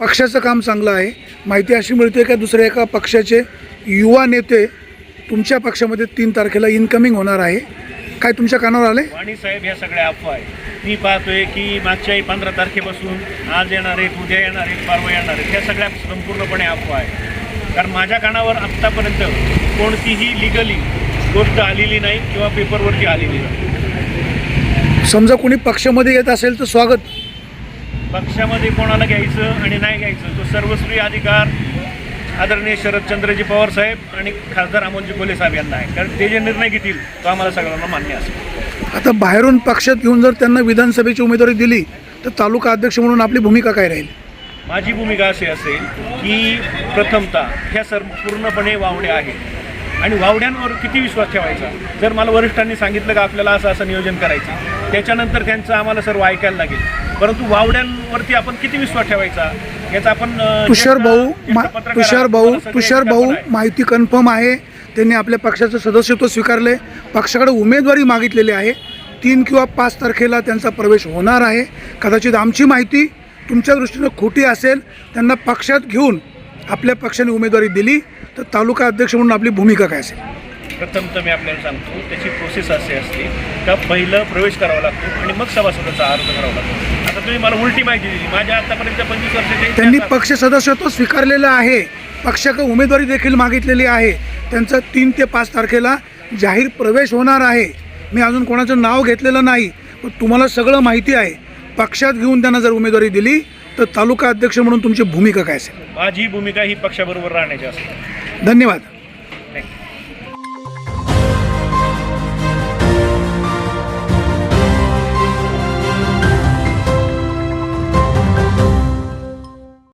पक्षाचं काम चांगलं आहे. माहिती अशी मिळते का दुसऱ्या एका पक्षाचे युवा नेते तुमच्या पक्षामध्ये तीन तारखेला इनकमिंग होणार आहे. काय तुमच्या कानावर आले वाणी साहेब ह्या सगळ्या अफवा आहे मी पाहतोय की मागच्याही पंधरा तारखेपासून आज येणार आहेत उद्या येणार आहेत परवा येणार आहेत. ह्या सगळ्या संपूर्णपणे अफवा आहे कारण माझ्या कानावर आत्तापर्यंत कोणतीही लिगली गोष्ट आलेली नाही किंवा पेपरवरती आलेली नाही. समजा कोणी पक्षामध्ये येत असेल तर स्वागत. पक्षामध्ये कोणाला घ्यायचं आणि नाही घ्यायचं तो सर्वस्वी अधिकार आदरणीय शरदचंद्रजी पवार साहेब आणि खासदार अमोलजी कोल्हे साहेब यांना आहे. कारण ते जे निर्णय घेतील तो आम्हाला सगळ्यांना मान्य असेल आता बाहेरून पक्षात घेऊन जर त्यांना विधानसभेची उमेदवारी दिली तर तालुका अध्यक्ष म्हणून आपली भूमिका काय राहील? माझी भूमिका अशी असेल की प्रथमतः ह्या सर पूर्णपणे वावड्या आहेत. आणि वावड्यांवर किती विश्वास ठेवायचा? जर मला वरिष्ठांनी सांगितलं का आपल्याला असं असं नियोजन करायचं त्याच्यानंतर त्यांचं आम्हाला सर्व ऐकायला लागेल. परंतु वावड्यांवरती आपण किती विश्वास ठेवायचा? याचा आपण तुषार भाऊ तुषार भाऊ तुषार भाऊ. माहिती कन्फर्म आहे. त्यांनी आपल्या पक्षाचं सदस्यत्व स्वीकारले. पक्षाकडे उमेदवारी मागितलेली आहे. तीन किंवा पाच तारखेला त्यांचा प्रवेश होणार आहे. कदाचित आमची माहिती तुमच्या दृष्टीनं खोटी असेल त्यांना पक्षात घेऊन आपल्या पक्षाने उमेदवारी दिली तर तालुका अध्यक्ष म्हणून आपली भूमिका काय असेल? प्रथम तर मी आपल्याला सांगतो त्याची प्रोसेस अशी असते का पहिलं प्रवेश करावा लागतो आणि मग सभासदाचा अर्ज करावा लागतो. आता तुम्ही मला उलटी माहिती दिली. माझ्या आतापर्यंत पंचवीस वर्षाच्या त्यांनी पक्ष सदस्यत्व स्वीकारलेलं आहे. पक्षाकडे उमेदवारी देखील मागितलेली आहे. त्यांचा तीन ते पाच तारखेला जाहीर प्रवेश होणार आहे. मी अजून कोणाचं नाव घेतलेलं नाही पण तुम्हाला सगळं माहिती आहे. पक्षात घेऊन त्यांना जर उमेदवारी दिली तर तालुका अध्यक्ष म्हणून तुमची भूमिका काय असेल? माझी भूमिका ही पक्षाबरोबर राहण्याची असते. धन्यवाद.